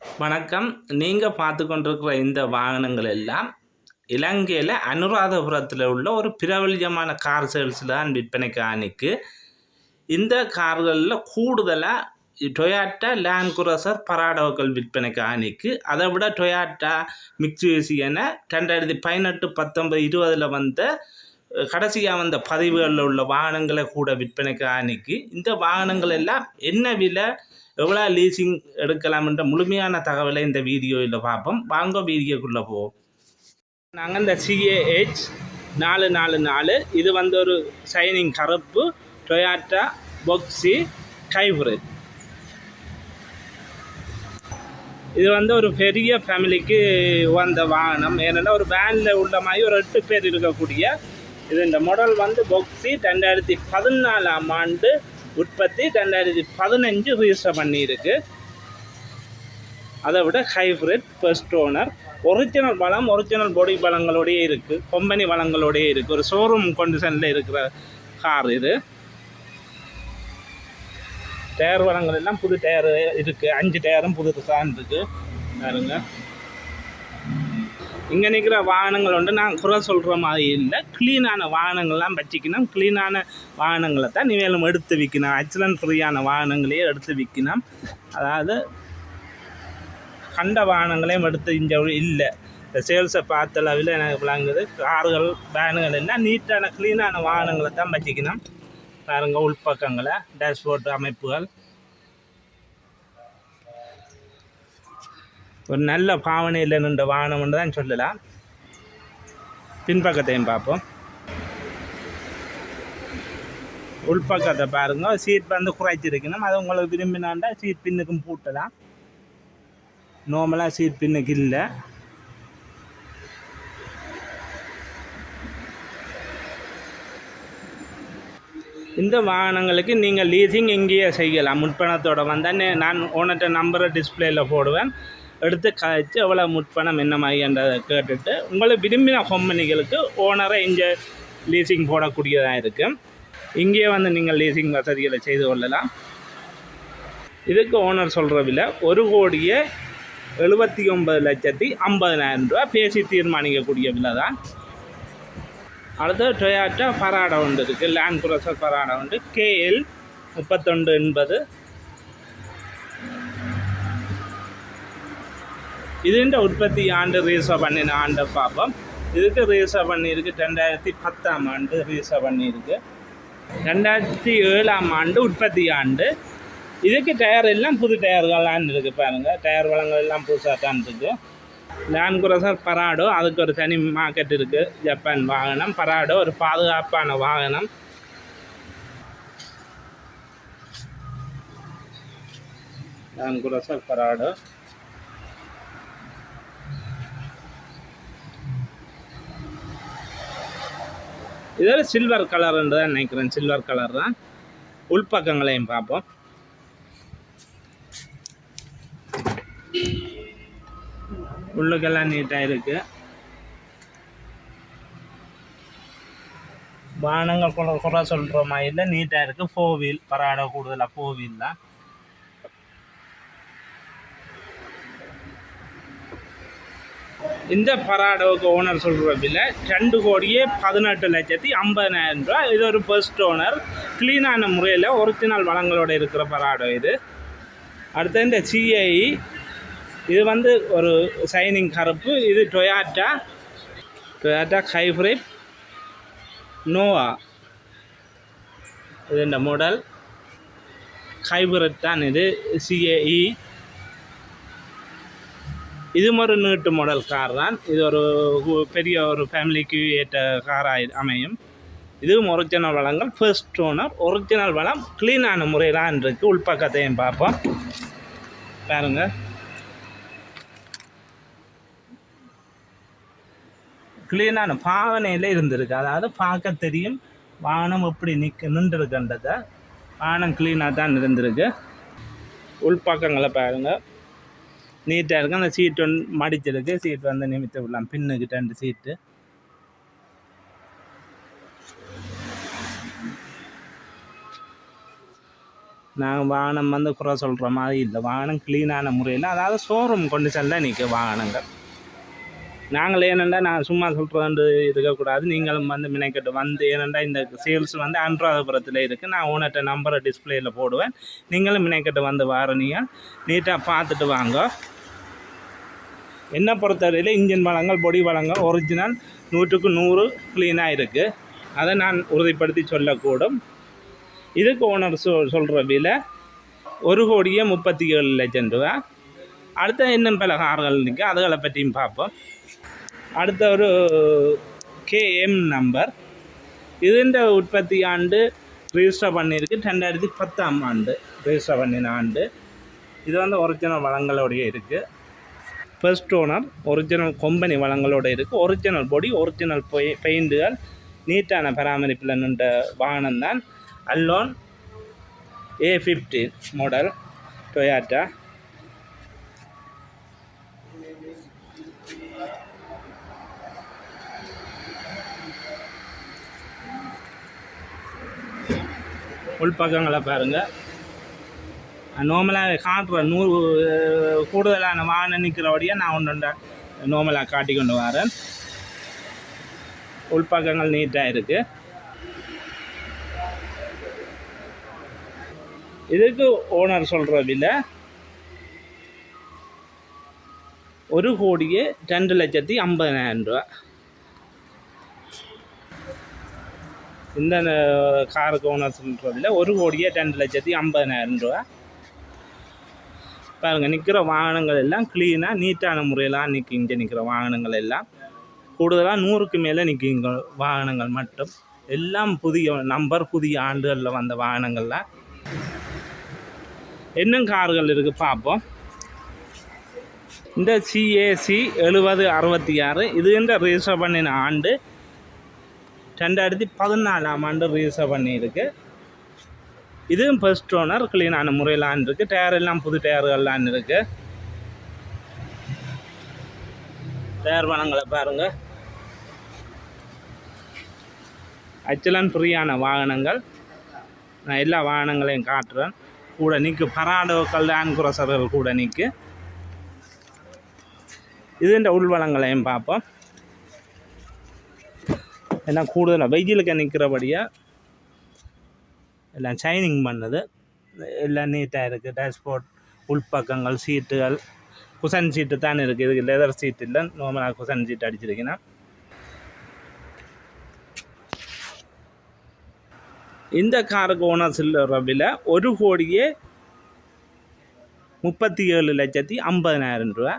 வணக்கம். நீங்கள் பார்த்து கொண்டிருக்கிற இந்த வாகனங்கள் எல்லாம் இலங்கையில் அனுராதபுரத்தில் உள்ள ஒரு பிரபல்யமான கார் சேல்ஸில் தான் விற்பனைக்கு அணிக்கு இந்த கார்களில் கூடுதலாக டொயாட்டா லேண்ட் குரசர் பராடோக்கள் விற்பனைக்கு அணிக்கு அதை விட டொயாட்டா மிக்ஸி என ரெண்டாயிரத்தி பதினெட்டு பத்தொன்பது இருபதில் வந்த கடைசியாக வந்த பதிவுகளில் உள்ள வாகனங்களை கூட விற்பனைக்கு அணிக்கு இந்த வாகனங்கள் எல்லாம் என்ன விலை எவ்வளோ லீசிங் எடுக்கலாம்ன்ற முழுமையான தகவலை இந்த வீடியோவில் பார்ப்போம். வாங்க வீடியோக்குள்ளே போவோம். நாங்கள் இந்த சிஏஹெச் நாலு நாலு நாலு இது வந்து ஒரு ஷைனிங் கருப்பு டொயாட்டா பொக்ஸி ஹைப்ரிட் இது வந்து ஒரு பெரிய ஃபேமிலிக்கு வந்த வாகனம். ஏன்னா ஒரு வேனில் உள்ள மாதிரி ஒரு எட்டு பேர் இருக்கக்கூடிய இது இந்த மாடல் வந்து பொக்ஸி ரெண்டாயிரத்தி பதினாலாம் ஆண்டு உற்பத்தி ரெண்டாயிரத்தி பதினஞ்சு ரிஜிஸ்டர் பண்ணியிருக்கு. அதை விட ஹைப்ரிட் ஃபர்ஸ்ட் ஓனர் ஒரிஜினல் வளம் ஒரிஜினல் பொடி வளங்களோடயே இருக்குது கொம்பனி வளங்களோடயே இருக்குது ஒரு ஷோரூம் கண்டிஷனில் இருக்கிற கார் இது. டயர் வளங்கள் எல்லாம் புது டயர் இருக்குது அஞ்சு டயரும் புது டிசைன் இருக்குது பாருங்க. இங்கே நிற்கிற வாகனங்கள் வந்து நான் குறை சொல்கிற மாதிரி இல்லை. க்ளீனான வாகனங்கள்லாம் வச்சுக்கணும் க்ளீனான வாகனங்களை தான் நீ மேலும் எடுத்து விற்கணும். ஆக்சிடென்ட் ஃப்ரீயான வாகனங்களையே எடுத்து விற்கணும். அதாவது கண்ட வாகனங்களையும் எடுத்து இங்கே இல்லை. இந்த சேல்ஸை பார்த்த அளவில் எனக்கு விளங்குது கார்கள் வேனுகள் எல்லாம் நீட்டான க்ளீனான வாகனங்களை தான் வச்சுக்கணும் பாருங்கள் உள்பக்கங்களை டேஷ்போர்ட் அமைப்புகள். ஒரு நல்ல பாவனையில் நின்ற வாகனம்னு தான் சொல்லலாம். பின்பக்கத்தையும் பார்ப்போம். உள்பக்கத்தை பாருங்க சீட் வந்து குறைச்சிருக்கணும். அது உங்களுக்கு விரும்பினாண்டா சீட் பின்னுக்கும் பூட்டலாம். நார்மலாக சீட் பின்னுக்கு இல்லை. இந்த வாகனங்களுக்கு நீங்கள் லீசிங் இங்கேயே செய்யலாம். முன்பணத்தோடு வந்தால் நான் ஓனர்கிட்ட நம்பரை டிஸ்பிளேயில் போடுவேன். எடுத்து கழித்து எவ்வளோ முற்பணம் என்ன மாதிரின்றதை கேட்டுட்டு உங்களை விரும்பின கம்பெனிகளுக்கு ஓனரை இங்கே லீசிங் போடக்கூடியதாக இருக்குது இங்கேயே வந்து நீங்கள் லீசிங் வசதிகளை செய்து கொள்ளலாம். இதுக்கு ஓனர் சொல்கிற விலை ஒரு கோடியே எழுபத்தி ஒன்பது லட்சத்தி ஐம்பதினாயிரம் ரூபா பேசி தீர்மானிக்கக்கூடிய விலை தான். அடுத்து டொயாட்டா பராடா ஒன்று இருக்குது லேண்ட் குரோசர் பராடா ஒன்று கேஎல் முப்பத்தொண்டு எண்பது. இதுன்ற உற்பத்தி ஆண்டு ரீசர்வ் பண்ணின ஆண்டை பார்ப்போம் இதுக்கு ரீசா பண்ணியிருக்கு ரெண்டாயிரத்தி பத்தாம் ஆண்டு ரீசா பண்ணியிருக்கு. ரெண்டாயிரத்தி ஏழாம் ஆண்டு உற்பத்தி ஆண்டு. இதுக்கு டயர் எல்லாம் புது டயர்கள்லாம் இருக்குது பாருங்கள் டயர் வளங்கள் எல்லாம் புதுசாக தான் இருக்குது லேண்ட் குரசர் பராடோ அதுக்கு ஒரு தனி மார்க்கெட் இருக்குது ஜப்பான் வாகனம் பராடோ ஒரு பாதுகாப்பான வாகனம். லேண்ட் குரசர் பராடோ இதில் சில்வர் கலர்ன்னு தான் நினைக்கிறேன். சில்வர் கலர் தான். உள்பக்கங்களையும் பார்ப்போம். உள்ளுக்கெல்லாம் நீட்டாக இருக்குது பானங்கள் குறை குறை சொல்கிற மாதிரி நீட்டாக இருக்குது ஃபோர் வீல் பராட கூடுதலாக ஃபோர் வீல் தான். இந்த பராடோவுக்கு ஓனர் சொல்கிற விலை ரெண்டு கோடியே பதினெட்டு லட்சத்தி ஐம்பதனாயிரம் ரூபா இது ஒரு ஃபர்ஸ்ட் ஓனர் க்ளீனான முறையில் ஒரிஜினல் வளங்களோட இருக்கிற பராடோ இது. அடுத்து இந்த சிஐ இது வந்து ஒரு சைனிங் கருப்பு. இது டொயாட்டா டொயாட்டா ஹைப்ரிட் நோவா இது இந்த மாடல் ஹைப்ரிட் தான் இது சிஏஇ இது ஒரு நீட்டு மாடல் கார் தான். இது ஒரு பெரிய ஒரு ஃபேமிலிக்கு ஏற்ற காராக அமையும். இதுவும் ஒரிஜினல் வளங்கள் ஃபர்ஸ்ட் ஓனர் ஒரிஜினல் வளம் க்ளீனான முறையிலான் இருக்குது உள்பக்கத்தையும் பார்ப்போம். பாருங்கள் க்ளீனான பாவனையில் இருந்திருக்கு. அதாவது பார்க்க தெரியும் வானம் எப்படி நிற்க நின்றுருக்குன்றதை. வானம் க்ளீனாக தான் இருந்திருக்கு. உள்பக்கங்களை பாருங்கள் நீட்டாக இருக்கும் அந்த சீட் வந்து மடிச்சிருக்கு. சீட் வந்து நிமித்த விடலாம். பின்னுக்கிட்ட ரெண்டு சீட்டு நாங்கள் வாகனம் வந்து குறை சொல்கிற மாதிரி இல்லை. வாகனம் க்ளீனான முறையில் அதாவது ஷோரூம் கொண்டு செல்ல நிற்க வாகனங்கள். நாங்கள் ஏனெண்டா நான் சும்மா சொல்கிறோண்டு இருக்கக்கூடாது. நீங்களும் வந்து மினைக்கட்டு வந்து ஏனெண்டா இந்த சேல்ஸ் வந்து அன்றாதபுரத்தில் இருக்குது நான் ஓனர்கிட்ட நம்பரை டிஸ்பிளேயில் போடுவேன். நீங்களும் மினைக்கட்டு வந்து வாரணிங்க நீட்டாக பார்த்துட்டு வாங்க. என்னை பொறுத்தவரையில் இன்ஜின் வளங்கள் பொடி வளங்கள் ஒரிஜினல் நூற்றுக்கு நூறு க்ளீனாக இருக்குது அதை நான் உறுதிப்படுத்தி சொல்லக்கூடும். இதுக்கு ஓனர் சொ சொல்கிற விலை ஒரு கோடியே முப்பத்தி ஏழு லட்சம் ரூபா. அடுத்த இன்னும் பல கார்கள் இருக்குது அதுகளை பற்றியும் பார்ப்போம். அடுத்த ஒரு கேஎம் நம்பர் இதுன்ற உற்பத்தி ஆண்டு ரிஜிஸ்டர் பண்ணியிருக்கு. ரெண்டாயிரத்தி பத்தாம் ஆண்டு ரிஜிஸ்டர் பண்ணின ஆண்டு. இது வந்து ஒரிஜினல் வளங்களோடைய இருக்குது ஃபர்ஸ்ட் ஓனர் ஒரிஜினல் கொம்பனி வளங்களோட இருக்குது ஒரிஜினல் பொடி ஒரிஜினல் பெய் பெயிண்டுகள் நீட்டான பராமரிப்பில் நின்ற வாகனம் தான் அல்லோன் ஏ ஃபிஃப்டி மாடல் டொயாட்டா உள்பக்கங்களை பாருங்கள் நார்மலாக காட்டுற நூறு கூடுதலான வாகனம் நிற்கிறபடியாக நான் ஒன்று நார்மலாக காட்டி கொண்டு வரேன். உள்பக்கங்கள் நீட்டாக இருக்குது இதுக்கு ஓனர் சொல்கிற விலை ஒரு கோடியே ரெண்டு லட்சத்தி ஐம்பதாயிரம் ரூபா. இந்த காருக்கு ஓனர் சொல்கிறதில்ல ஒரு கோடியே ரெண்டு லட்சத்தி ஐம்பதாயிரம் ரூபா. பாருங்கள் நிற்கிற வாகனங்கள் எல்லாம் க்ளீனாக நீட்டான முறையில் நிற்கி இங்கே நிற்கிற வாகனங்கள் எல்லாம். கூடுதலாக நூறுக்கு மேலே நிற்கிங்க வாகனங்கள் மட்டும். எல்லாம் புதிய நம்பர் புதிய ஆண்டுகளில் வந்த வாகனங்களில். இன்னும் கார்கள் இருக்குது பார்ப்போம் இந்த சிஏசி எழுபது அறுபத்தி ஆறு இதுன்ற ரிஜிஸ்டர் பண்ணின ஆண்டு. ரெண்டாயிரத்தி பதினாலாம் ஆண்டு ரிஜிஸ்டர் பண்ணியிருக்கு. இதுவும் ஃபர்ஸ்ட் ஓனர் க்ளீனான முறையிலான் இருக்குது டயர் எல்லாம் புது டயர்கள்லான் இருக்குது டயர் வனங்களை பாருங்கள் அச்சலன் ஃப்ரீயான வாகனங்கள். நான் எல்லா வாகனங்களையும் காட்டுறேன். கூட நிற்கு பராடோக்கள் ஆன்குரசர்கள் கூட நிற்கு இதுன்ற உள்வளங்களையும் பார்ப்போம். ஏன்னா கூடுதலாக வெயிலுக்கு நிற்கிறபடியாக எல்லாம் ஷைனிங் பண்ணுது. எல்லாம் நீட்டாக இருக்குது டேஷ்போர்ட் உள்பக்கங்கள் சீட்டுகள் குசன் சீட்டு தான் இருக்குது இதுக்கு லெதர் சீட் இல்லை. நார்மலாக குசன் சீட் அடிச்சிருக்கீங்கன்னா. இந்த காருக்கு ஓனர் சில்லற விலை ஒரு கோடியே முப்பத்தி ஏழு லட்சத்தி ஐம்பதனாயிரம் ரூபா.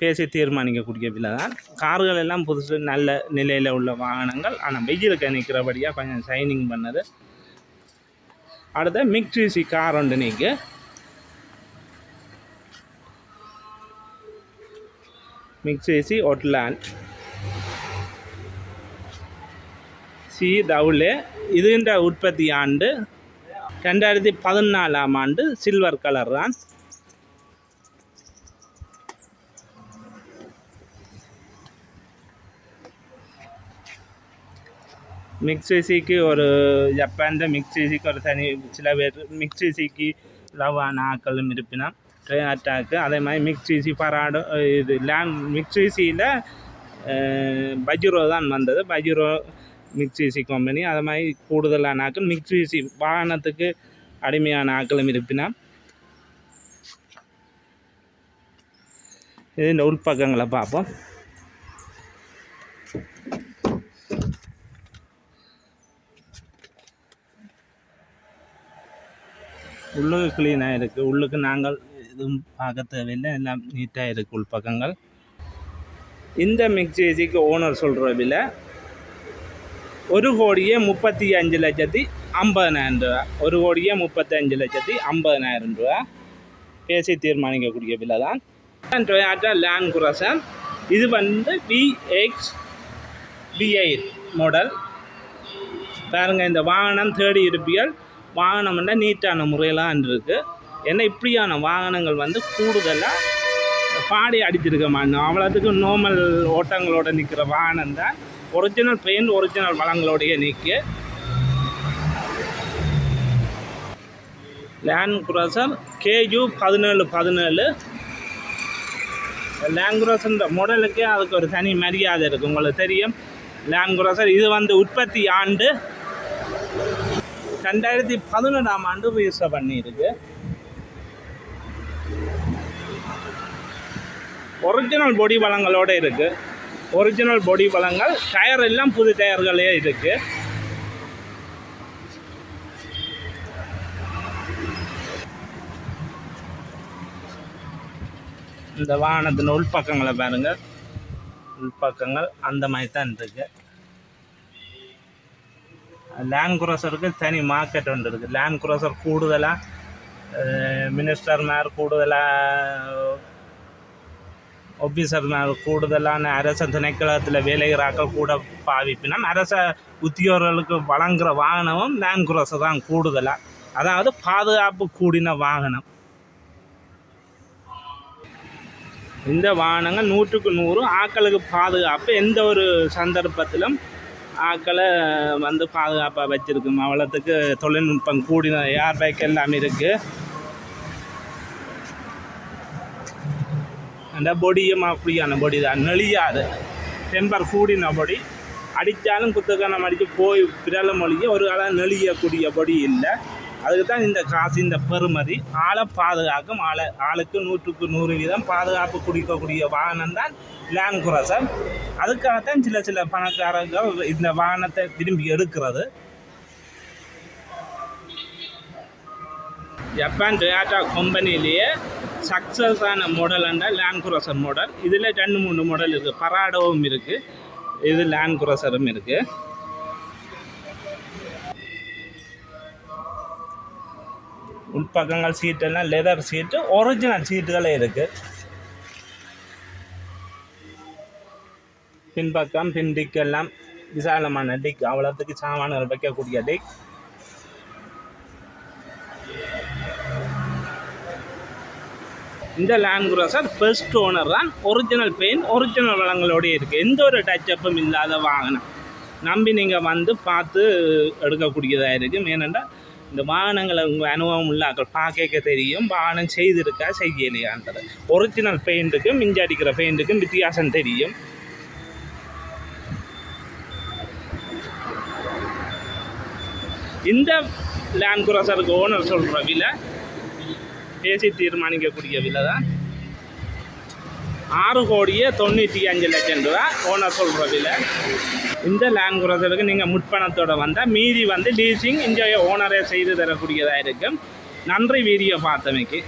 பேசி தீர்மானிக்கக்கூடிய விலை தான். கார்கள் எல்லாம் புதுசு நல்ல நிலையில் உள்ள வாகனங்கள். ஆனால் வெயிலுக்கு நிற்கிறபடியாக கொஞ்சம் ஷைனிங் பண்ணது. அடுத்த மிக்சிசி கார் ஒன்று நீக்கு மிக்சிசி ஒட்லாண்ட் சி டவுலே இதுன்ற உற்பத்தி ஆண்டு ரெண்டாயிரத்தி பதினாலாம் ஆண்டு சில்வர் கலர் தான். மிக்ஸிக்கு ஒரு ஜப்பான் மிக்ஸிக்கு ஒரு தனி சில பேர் மிக்ஸிக்கு லவ்வான ஆக்களும் இருப்பினா அட்டாக்கு அதே மாதிரி மிக்ஸிசி பராடோ இது லேண்ட் மிக்ஸிசியில் பஜிரோ தான் வந்தது பஜிரோ மிக்ஸிசி கம்பெனி அது மாதிரி கூடுதலான ஆக்கள் மிக்ஸிசி வாகனத்துக்கு அடிமையான ஆக்களும் இருப்பினா இது இந்த உள்பக்கங்களை பார்ப்போம் உள்ளுக்கு க்ளீனாக இருக்குது உள்ளுக்கு நாங்கள் எதுவும் பார்க்க தேவையில்லை. எல்லாம் நீட்டாக இருக்குது உள்பக்கங்கள். இந்த மிக்சிக்கு ஓனர் சொல்கிற விலை ஒரு கோடியே முப்பத்தி அஞ்சு லட்சத்தி ஐம்பதனாயிரம் ரூபா. ஒரு கோடியே முப்பத்தி அஞ்சு லட்சத்தி ஐம்பதனாயிரம் ரூபா. பேசி தீர்மானிக்கக்கூடிய விலை தான். டொயாட்டா லேண்ட் குரசன் இது வந்து விஎக்ஸ் விஐ மாடல் பாருங்கள் இந்த வாகனம் தேடி இருப்பியல் வாகனம்னா நீட்டான முறையெல்லாம் இருக்குது ஏன்னா இப்படியான வாகனங்கள் வந்து கூடுதலாக பாடி அடிச்சிருக்க மாட்டோம் அவ்வளோத்துக்கு நார்மல் ஓட்டங்களோட நிற்கிற வாகனம் தான். ஒரிஜினல் பெயிண்ட் ஒரிஜினல் வளங்களோடைய நிற்கு லேண்ட் குரோசர் கேஜு பதினேழு பதினேழு. லேண்ட் குரோசர் மாடலுக்கே அதுக்கு ஒரு தனி மரியாதை இருக்குது உங்களுக்கு தெரியும். லேண்ட் குரோசர் இது வந்து உற்பத்தி ஆண்டு ரெண்டாயிரத்தி பதினொன்றாம் ஆண்டு ரிஜிஸ்டர் பண்ணியிருக்கு. ஒரிஜினல் பொடி வளங்களோடு இருக்கு. ஒரிஜினல் பொடி வளங்கள் டயர் எல்லாம் புது டயர்களே இருக்கு. இந்த வாகனத்தின் உள்பக்கங்களை பாருங்கள் உள்பக்கங்கள் அந்த மாதிரி தான் இருக்குது லேண்ட் குரோசருக்கு தனி மார்க்கெட் ஒன்று இருக்குது லேண்ட் குரோசர் கூடுதலாக மினிஸ்டர்மார் கூடுதலாக ஆஃபீஸர்மார் கூடுதலான அரச திணைக்களத்தில் வேலைகிறாக்கள் கூட பாவிப்பினா அரச உத்தியோகர்களுக்கு வழங்குகிற வாகனமும் லேண்ட் குரோசர் தான் கூடுதலாக அதாவது பாதுகாப்பு கூடின வாகனம். இந்த வாகனங்கள் நூற்றுக்கு நூறு ஆக்களுக்கு பாதுகாப்பு. எந்த ஒரு சந்தர்ப்பத்திலும் ஆக்களை வந்து பாதுகாப்பாக வச்சுருக்கும். அவ்வளோத்துக்கு தொழில்நுட்பம் கூடின ஏர் பேக் எல்லாமே இருக்குது அந்த பொடியும் அப்படியான பொடி தான். நெளியாது. டெம்பர் கூடின பொடி அடித்தாலும் குத்துக்கணம் அடித்து போய் பிறல மொழிய ஒரு காலம் நெளியக்கூடிய பொடி இல்லை. அதுக்கு தான் இந்த காசு இந்த பெருமதி ஆளை பாதுகாக்கும். ஆளை ஆளுக்கு நூற்றுக்கு நூறு வீதம் பாதுகாப்பு குடிக்கக்கூடிய வாகனம் தான் லேண்ட் குரசர் அதுக்காகத்தான் சில சில பணக்காரர்கள் இந்த வாகனத்தை திரும்பி எடுக்கிறது. ஜப்பான் டொயாட்டா கம்பெனிலேயே சக்ஸஸான மாடல் என்றால் லேண்ட் குரசர் மாடல் இதில் ரெண்டு மூணு மாடல் இருக்குது பராடோவும் இருக்குது இது லேண்ட் குரசரும் இருக்குது உள்பக்கங்கள் சீட்டெல்லாம் லெதர் சீட்டு ஒரிஜினல் சீட்டுகளே இருக்குது பின்பக்கம் பின் டிக் எல்லாம் விசாலமான டிக் அவ்வளோத்துக்கு சாமான்கள் வைக்கக்கூடிய டிக் இந்த லேண்ட் குரோசர் ஃபர்ஸ்ட் ஓனர் தான் ஒரிஜினல் பெயிண்ட் ஒரிஜினல் வளங்களோடய இருக்குது எந்த ஒரு டச்சப்பும் இல்லாத வாகனம். நம்பி நீங்கள் வந்து பார்த்து எடுக்கக்கூடியதாக இருக்குது ஏனென்றால் இந்த வாகனங்களை உங்கள் அனுபவம் உள்ளாக்கள் பார்க்க தெரியும். வாகனம் செய்திருக்கா செய்யலையான்றது ஒரிஜினல் பெயிண்ட்டுக்கும் மிஞ்சி அடிக்கிற பெயிண்ட்டுக்கும் வித்தியாசம் தெரியும். இந்த லேண்ட் குரோசருக்கு ஓனர் சொல்கிற விலை பேசி தீர்மானிக்கக்கூடிய விலை தான். ஆறு கோடியே தொண்ணூற்றி அஞ்சு லட்சம் ரூபா ஓனர் சொல்கிற விலை. இந்த லேண்ட் குரோசருக்கு நீங்கள் முற்பணத்தோடு வந்தால் மீதி வந்து லீசிங் இங்கே ஓனரே செய்து தரக்கூடியதாக இருக்கும். நன்றி வீடியோ பார்த்தமைக்கு.